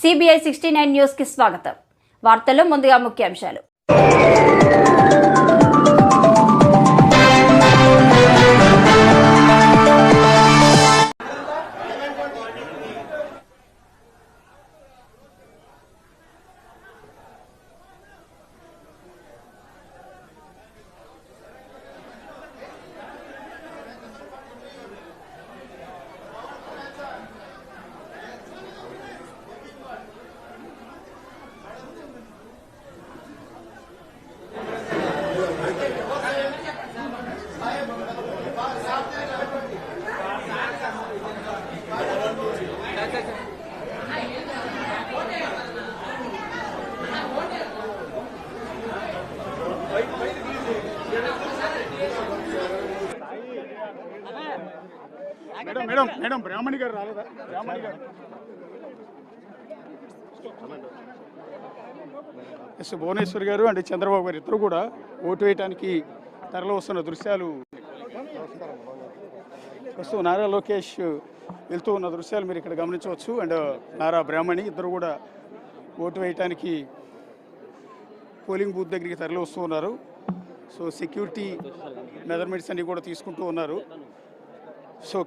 CBI sixty nine న్యూస్కి స్వాగతం. వార్తల్లో ముందుగా ముఖ్యాంశాలు. మేడం మేడం మేడం బ్రాహ్మణి గారు రాలేదా? బ్రాహ్మణి గారు. ఎస్ భువనేశ్వర్ గారు అండ్ చంద్రబాబు గారు ఇద్దరు కూడా ఓటు వేయడానికి తరలి వస్తున్న దృశ్యాలు. ప్రస్తుతం నారా లోకేష్ వెళ్తూ ఉన్న దృశ్యాలు మీరు ఇక్కడ గమనించవచ్చు. అండ్ నారా బ్రాహ్మణి ఇద్దరు కూడా ఓటు వేయటానికి పోలింగ్ బూత్ దగ్గరికి తరలి వస్తూ ఉన్నారు. సో సెక్యూరిటీ మెజర్మెంట్స్ అన్ని కూడా తీసుకుంటూ ఉన్నారు. సో